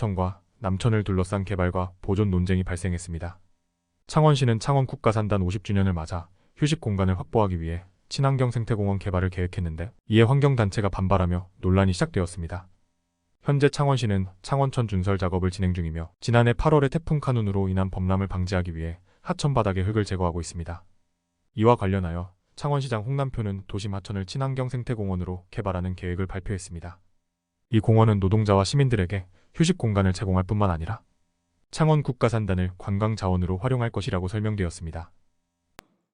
청과 남천을 둘러싼 개발과 보존 논쟁이 발생했습니다. 창원시는 창원 국가산단 50주년을 맞아 휴식 공간을 확보하기 위해 친환경 생태공원 개발을 계획했는데 이에 환경단체가 반발하며 논란이 시작되었습니다. 현재 창원시는 창원천 준설 작업을 진행 중이며 지난해 8월에 태풍 카눈으로 인한 범람을 방지하기 위해 하천 바닥의 흙을 제거하고 있습니다. 이와 관련하여 창원시장 홍남표는 도심 하천을 친환경 생태공원으로 개발하는 계획을 발표했습니다. 이 공원은 노동자와 시민들에게 휴식 공간을 제공할 뿐만 아니라 창원 국가산단을 관광 자원으로 활용할 것이라고 설명되었습니다.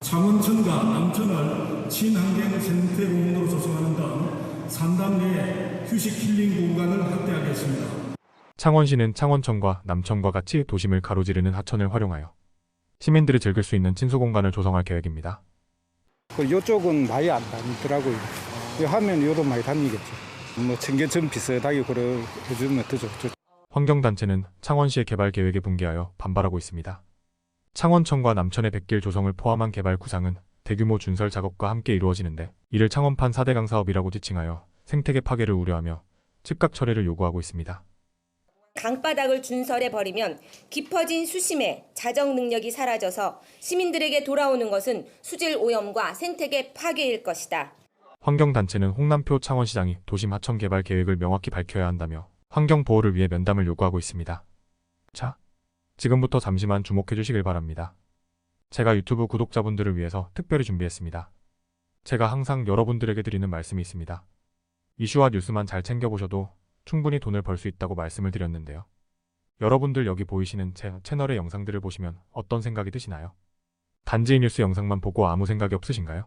창원천과 남천을 친환경 생태 공원으로 조성하는 등 산단 내 휴식 힐링 공간을 확대하겠습니다. 창원시는 창원천과 남천과 같이 도심을 가로지르는 하천을 활용하여 시민들이 즐길 수 있는 친수 공간을 조성할 계획입니다. 그 요쪽은 많이 안 다니더라고요. 요 하면 요로 많이 다니겠죠. 뭐 청계천 비슷하게 그래 해주면 더 좋죠. 환경단체는 창원시의 개발 계획에 분개하여 반발하고 있습니다. 창원천과 남천의 백길 조성을 포함한 개발 구상은 대규모 준설 작업과 함께 이루어지는데 이를 창원판 4대강 사업이라고 지칭하여 생태계 파괴를 우려하며 즉각 철회를 요구하고 있습니다. 강바닥을 준설해 버리면 깊어진 수심에 자정 능력이 사라져서 시민들에게 돌아오는 것은 수질 오염과 생태계 파괴일 것이다. 환경단체는 홍남표 창원시장이 도심 하천 개발 계획을 명확히 밝혀야 한다며 환경 보호를 위해 면담을 요구하고 있습니다. 자, 지금부터 잠시만 주목해 주시길 바랍니다. 제가 유튜브 구독자분들을 위해서 특별히 준비했습니다. 제가 항상 여러분들에게 드리는 말씀이 있습니다. 이슈와 뉴스만 잘 챙겨보셔도 충분히 돈을 벌 수 있다고 말씀을 드렸는데요. 여러분들 여기 보이시는 제 채널의 영상들을 보시면 어떤 생각이 드시나요? 단지 뉴스 영상만 보고 아무 생각이 없으신가요?